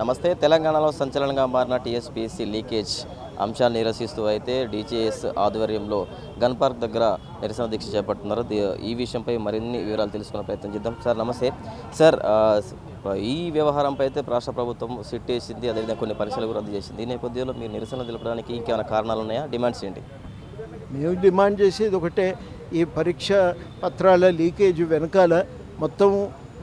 నమస్తే. తెలంగాణలో సంచలనంగా మారిన టీఎస్పీఎస్సీ లీకేజ్ అంశాన్ని నిరసిస్తూ అయితే డీజేఎస్ ఆధ్వర్యంలో గన్ పార్క్ దగ్గర నిరసన దీక్ష చేపడుతున్నారు. ఈ విషయంపై మరిన్ని వివరాలు తెలుసుకునే ప్రయత్నం చేద్దాం. సార్ నమస్తే. సార్ ఈ వ్యవహారంపై అయితే రాష్ట్ర ప్రభుత్వం సిట్ వేసింది. అదేవిధంగా కొన్ని పరీక్షలు రద్దు చేసింది ఈ నేపథ్యంలో మీరు నిరసన తెలపడానికి ఇంకేమైనా కారణాలు ఉన్నాయా? డిమాండ్స్ ఏంటి? మేము డిమాండ్ చేసేది ఒకటే. ఈ పరీక్ష పత్రాల లీకేజ్ వెనకాల మొత్తం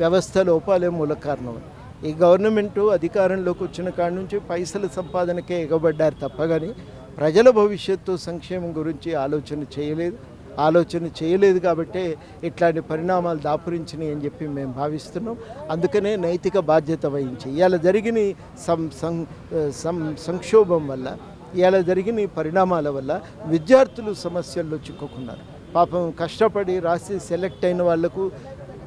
వ్యవస్థ లోపాలే మూల కారణం. ఈ గవర్నమెంటు అధికారంలోకి వచ్చిన కాడి నుంచి పైసల సంపాదనకే ఎగబడ్డారు తప్ప కానీ ప్రజల భవిష్యత్తు సంక్షేమం గురించి ఆలోచన చేయలేదు. ఆలోచన చేయలేదు కాబట్టే ఇట్లాంటి పరిణామాలు దాపురించినాయి అని చెప్పి మేము భావిస్తున్నాం. అందుకనే నైతిక బాధ్యత వహించి ఇవాళ జరిగిన సం సం- సం సంక్షోభం వల్ల ఇవాళ జరిగిన పరిణామాల వల్ల విద్యార్థులు సమస్యల్లో చిక్కుకున్నారు. పాపం కష్టపడి రాసి సెలెక్ట్ అయిన వాళ్ళకు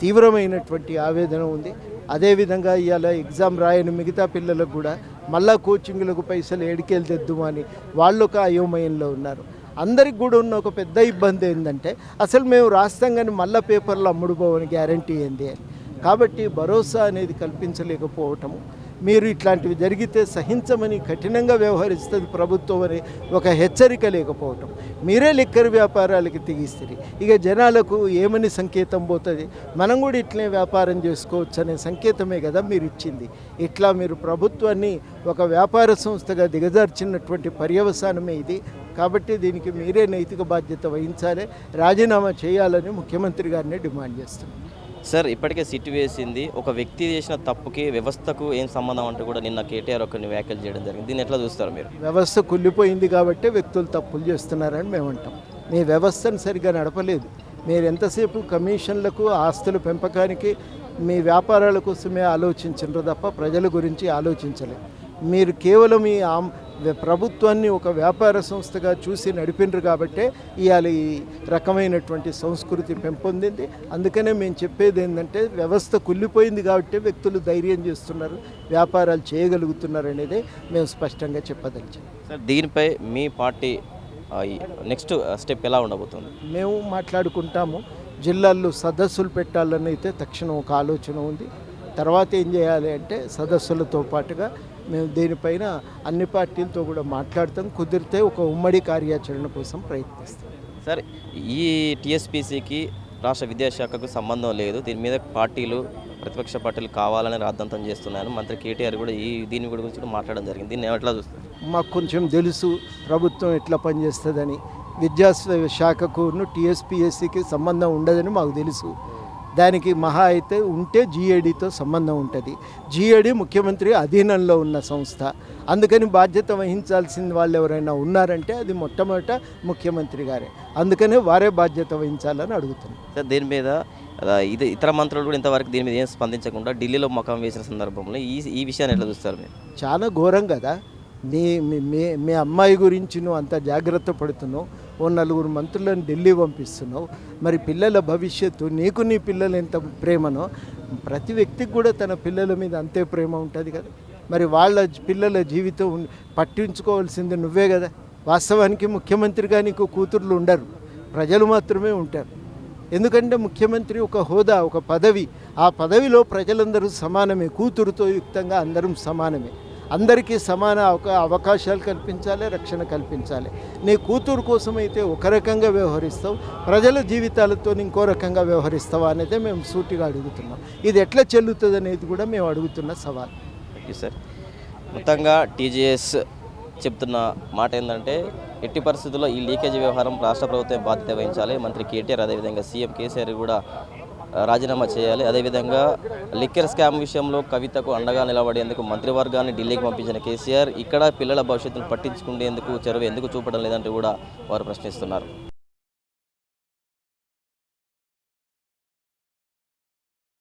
తీవ్రమైనటువంటి ఆవేదన ఉంది. అదేవిధంగా ఇవాళ ఎగ్జామ్ రాయని మిగతా పిల్లలకు కూడా మళ్ళా కోచింగ్లకు పైసలు ఏడికెళ్ళి తెద్దుమని వాళ్ళు ఒక అయోమయంలో ఉన్నారు. అందరికి కూడా ఉన్న ఒక పెద్ద ఇబ్బంది ఏంటంటే అసలు మేము రాస్తాం కానీ మళ్ళీ పేపర్లు అమ్ముడుపోవని గ్యారంటీ ఏంది అని. కాబట్టి భరోసా అనేది కల్పించలేకపోవటము. మీరు ఇట్లాంటివి జరిగితే సహించమని కఠినంగా వ్యవహరిస్తుంది ప్రభుత్వం అని ఒక హెచ్చరిక లేకపోవటం. మీరే లిక్కర్ వ్యాపారాలకి తెగిస్తుంది ఇక జనాలకు ఏమని సంకేతం పోతుంది? మనం కూడా ఇట్లే వ్యాపారం చేసుకోవచ్చు అనే సంకేతమే కదా మీరు ఇచ్చింది ఇట్లా మీరు ప్రభుత్వాన్ని ఒక వ్యాపార సంస్థగా దిగజార్చినటువంటి పర్యవసానమే ఇది. కాబట్టి దీనికి మీరే నైతిక బాధ్యత వహించాలి. రాజీనామా చేయాలని ముఖ్యమంత్రి గారిని డిమాండ్ చేస్తున్నాను సార్ ఇప్పటికే సిట్ వేసింది. ఒక వ్యక్తి చేసిన తప్పుకి వ్యవస్థకు ఏం సంబంధం అంటూ కూడా నిన్న కేటీఆర్ ఒకరిని వ్యాఖ్యలు చేయడం జరిగింది. దీన్ని ఎట్లా చూస్తారు మీరు? వ్యవస్థ కుళ్ళిపోయింది కాబట్టి వ్యక్తులు తప్పులు చేస్తున్నారని మేము అంటాం. మీ వ్యవస్థను సరిగ్గా నడపలేదు. మీరు ఎంతసేపు కమిషన్లకు ఆస్తుల పెంపకానికి మీ వ్యాపారాల కోసమే ఆలోచించరు తప్ప ప్రజల గురించి ఆలోచించలేదు. మీరు కేవలం ఈ ప్రభుత్వాన్ని ఒక వ్యాపార సంస్థగా చూసి నడిపినరు కాబట్టే ఇవాళ ఈ రకమైనటువంటి సంస్కృతి పెంపొందింది. అందుకనే మేము చెప్పేది ఏంటంటే వ్యవస్థ కుళ్ళిపోయింది కాబట్టి వ్యక్తులు ధైర్యం చేస్తున్నారు వ్యాపారాలు చేయగలుగుతున్నారు అనేది మేము స్పష్టంగా చెప్పదలిచాం. సార్ దీనిపై మీ పార్టీ నెక్స్ట్ స్టెప్ ఎలా ఉండబోతుంది? మేము మాట్లాడుకుంటాము జిల్లాల్లో సదస్సులు పెట్టాలని అయితే తక్షణం ఒక ఆలోచన ఉంది. తర్వాత ఏం చేయాలి అంటే సదస్సులతో పాటుగా మేము దీనిపైన అన్ని పార్టీలతో కూడా మాట్లాడతాం కుదిరితే ఒక ఉమ్మడి కార్యాచరణ కోసం ప్రయత్నిస్తాం. సార్ ఈ టీఎస్పీసీకి రాష్ట్ర విద్యాశాఖకు సంబంధం లేదు. దీని మీద పార్టీలు ప్రతిపక్ష పార్టీలు కావాలని రాద్ధాంతం చేస్తున్నాయని మంత్రి కేటీఆర్ కూడా ఈ దీని గురించి కూడా మాట్లాడడం జరిగింది. దీన్ని ఎట్లా చూస్తారు? మాకు కొంచెం తెలుసు ప్రభుత్వం ఎట్లా పనిచేస్తుందని. విద్యా శాఖకును టీఎస్పీఎస్సికి సంబంధం ఉండదని మాకు తెలుసు. దానికి మహా అయితే ఉంటే జీఏడీతో సంబంధం ఉంటుంది. జీఏడీ ముఖ్యమంత్రి అధీనంలో ఉన్న సంస్థ. అందుకని బాధ్యత వహించాల్సిన వాళ్ళు ఎవరైనా ఉన్నారంటే అది మొట్టమొదట ముఖ్యమంత్రి గారే. అందుకనే వారే బాధ్యత వహించాలని అడుగుతున్నాం. సార్ దీని మీద ఇది ఇతర మంత్రులు కూడా ఇంతవరకు దీని మీద ఏం స్పందించకుండా ఢిల్లీలో మకం వేసిన సందర్భంలో ఈ ఈ విషయాన్ని ఎట్లా చూస్తారు మీరు? చాలా ఘోరం కదా. మీ మీ- మీ అమ్మాయి గురించి నువ్వు అంత జాగ్రత్త పడుతున్నావు. ఓ నలుగురు మంత్రులను ఢిల్లీ పంపిస్తున్నావు. మరి పిల్లల భవిష్యత్తు నీకు నీ పిల్లలు ఎంత ప్రేమనో ప్రతి వ్యక్తికి కూడా తన పిల్లల మీద అంతే ప్రేమ ఉంటుంది కదా. మరి వాళ్ళ పిల్లల జీవితం పట్టించుకోవాల్సింది నువ్వే కదా. వాస్తవానికి ముఖ్యమంత్రిగా నీకు కూతుర్లు ఉండరు. ప్రజలు మాత్రమే ఉంటారు. ఎందుకంటే ముఖ్యమంత్రి ఒక హోదా ఒక పదవి. ఆ పదవిలో ప్రజలందరూ సమానమే. కూతురుతో యుక్తంగా అందరం సమానమే. అందరికీ సమాన అవకా అవకాశాలు కల్పించాలి రక్షణ కల్పించాలి. నీ కూతురు కోసం అయితే ఒక రకంగా వ్యవహరిస్తావు ప్రజల జీవితాలతో ఇంకో రకంగా వ్యవహరిస్తావా అనేది మేము సూటిగా అడుగుతున్నాం. ఇది ఎట్లా చెల్లుతుంది అనేది కూడా మేము అడుగుతున్న సవాల్. ఓకే సార్ మొత్తంగా టీజీఎస్ చెప్తున్న మాట ఏంటంటే ఎట్టి పరిస్థితుల్లో ఈ లీకేజ్ వ్యవహారం రాష్ట్ర ప్రభుత్వం బాధ్యత వహించాలి. మంత్రి కేటీఆర్ అదేవిధంగా సీఎం కేసీఆర్ కూడా రాజీనామా చేయాలి. అదేవిధంగా లిక్కర్ స్కామ్ విషయంలో కవితకు అండగా నిలబడేందుకు మంత్రివర్గాన్ని ఢిల్లీకి పంపించిన కేసీఆర్ ఇక్కడ పిల్లల భవిష్యత్తును పట్టించుకునేందుకు చెరువు ఎందుకు చూపడం లేదంటూ కూడా వారు ప్రశ్నిస్తున్నారు.